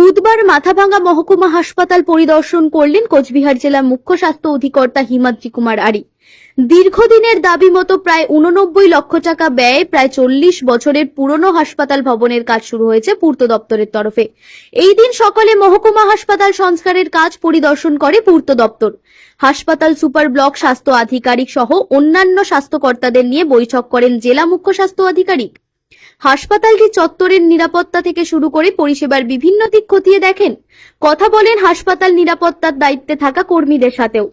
বুধবার মাথাভাঙ্গা মহকুমা হাসপাতাল পরিদর্শন করলেন কোচবিহার জেলা মুখ্য স্বাস্থ্য অধিকর্তা হিমাদ্রি কুমার আরি। দীর্ঘদিনের দাবি মতো প্রায় উননব্বই লক্ষ টাকা ব্যয়ে প্রায় চল্লিশ বছরের পুরনো হাসপাতাল ভবনের কাজ শুরু হয়েছে পূর্ত দপ্তরের তরফে। এই দিন সকালে মহকুমা হাসপাতাল সংস্কারের কাজ পরিদর্শন করে পূর্ত দপ্তর। হাসপাতাল সুপার ব্লক স্বাস্থ্য আধিকারিক সহ অন্যান্য স্বাস্থ্যকর্তাদের নিয়ে বৈঠক করেন জেলা মুখ্য স্বাস্থ্য আধিকারিক। হাসপাতালটি চত্বরের নিরাপত্তা থেকে শুরু করে পরিষেবার বিভিন্ন দিক খতিয়ে দেখেন। কথা বলেন হাসপাতাল নিরাপত্তার দায়িত্বে থাকা কর্মীদের সাথেও।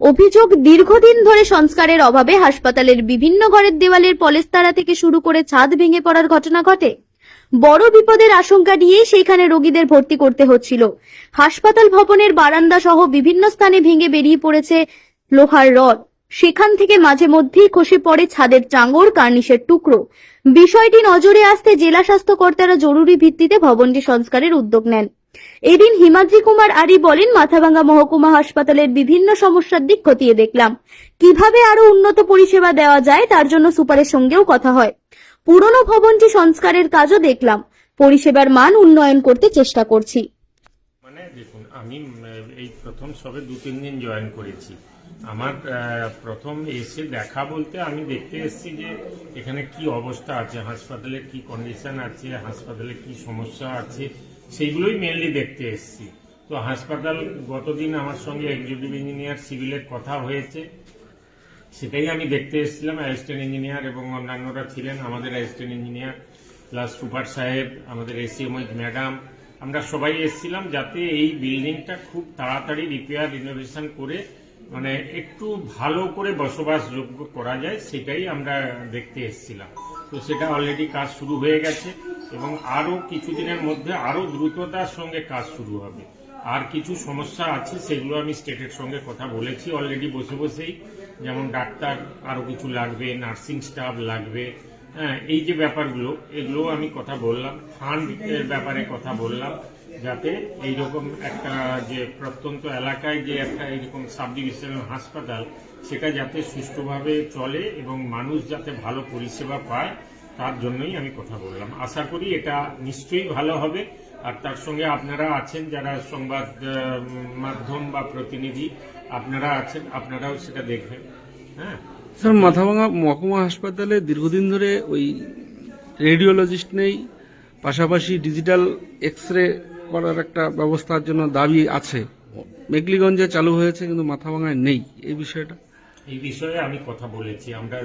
অভিযোগ, দীর্ঘদিন ধরে সংস্কারের অভাবে হাসপাতালের বিভিন্ন ঘরের দেওয়ালের পলেস্তারা থেকে শুরু করে ছাদ ভেঙে পড়ার ঘটনা ঘটে। বড় বিপদের আশঙ্কা নিয়েই সেখানে রোগীদের ভর্তি করতে হচ্ছিল। হাসপাতাল ভবনের বারান্দা সহ বিভিন্ন স্থানে ভেঙে বেরিয়ে পড়েছে লোহার রড। সেখান থেকে মাঝে মধ্যেই খসে পড়ে ছাদের চাঙড় কার্নিশের টুকরো। বিষয়টি নজরে আসতে জেলা স্বাস্থ্য কর্তারা জরুরি ভিত্তিতে ভবনটি সংস্কারের উদ্যোগ নেন। এদিন হিমাদ্রি কুমার আরি বলেন, মাথাভাঙ্গা মহকুমা হাসপাতালের বিভিন্ন সমস্যার দিক খতিয়ে দেখলাম। কীভাবে আরও উন্নত পরিষেবা দেওয়া যায় তার জন্য সুপারের সঙ্গেও কথা হয়। পুরনো ভবনটি সংস্কারের কাজও দেখলাম। পরিষেবার মান উন্নয়ন করতে চেষ্টা করছি। মানে দেখুন, আমি, এই প্রথম সবে দু তিন দিন জয়েন করেছি। আমার প্রথম এসে দেখা বলতে আমি দেখতে এসেছি যে এখানে কি অবস্থা আছে, হাসপাতালে কি কন্ডিশন আছে, হাসপাতালে কি সমস্যা আছে, সেইগুলোই মেনলি দেখতে এসেছি। তো হাসপাতাল গতদিন আমার সঙ্গে এক্সিকিউটিভ ইঞ্জিনিয়ার সিভিলের কথা হয়েছে, সেটাই আমি দেখতে এসেছিলাম। অ্যাসিস্ট্যান্ট ইঞ্জিনিয়ার এবং অন্যান্যরা ছিলেন, আমাদের অ্যাসিস্ট্যান্ট ইঞ্জিনিয়ার প্লাস সুপার সাহেব, আমাদের এসিএমএইচ ম্যাডাম আমরা সবাই এসেছিলাম যাতে এই বিল্ডিংটা খুব তাড়াতাড়ি রিপেয়ার রিনোভেশন করে মানে একটু ভালো করে বসবাসযোগ্য করা যায়, সেটাই আমরা দেখতে এসেছিলাম। তো সেটা অলরেডি কাজ শুরু হয়ে গেছে এবং আরও কিছুদিনের মধ্যে আরও দ্রুততার সঙ্গে কাজ শুরু হবে। আর কিছু সমস্যা আছে, সেগুলো আমি স্টেটের সঙ্গে কথা বলেছি অলরেডি বসে বসেই। যেমন ডাক্তার আরও কিছু লাগবে, নার্সিং স্টাফ লাগবে হ্যাঁ এই যে ব্যাপারগুলো এগুলো আমি কথা বললাম, ফান্ড এর ব্যাপারে কথা বললাম, যাতে এইরকম একটা যে প্রত্যন্ত এলাকায় যে একটা এইরকম সাব ডিভিশনাল হাসপাতাল, সেটা যাতে সুষ্ঠুভাবে চলে এবং মানুষ যাতে ভালো পরিষেবা পায়, তার জন্যই আমি কথা বললাম। আশা করি এটা নিশ্চয়ই ভালো হবে। আর তার সঙ্গে আপনারা আছেন, যারা সংবাদ মাধ্যম বা প্রতিনিধি, আপনারা আছেন, আপনারাও সেটা দেখবেন। হ্যাঁ? স্যার মাথাভাঙা মহকুমা হাসপাতালে দীর্ঘদিন ধরে ওই রেডিওলজিস্ট নেই পাশাপাশি ডিজিটাল এক্স রে করার একটা ব্যবস্থার জন্য দাবি আছে। মেকলিগঞ্জে চালু হয়েছে কিন্তু মাথাভাঙায় নেই। এই বিষয়টা? এই বিষয়ে আমি কথা বলেছি। আমরা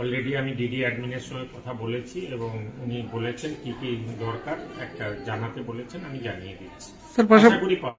অলরেডি আমি ডিডি অ্যাডমিনের সঙ্গে কথা বলেছি এবং উনি বলেছেন কি কি দরকার একটা জানাতে বলেছেন আমি জানিয়ে দিচ্ছি। স্যার পাশা আশা করি পাবো।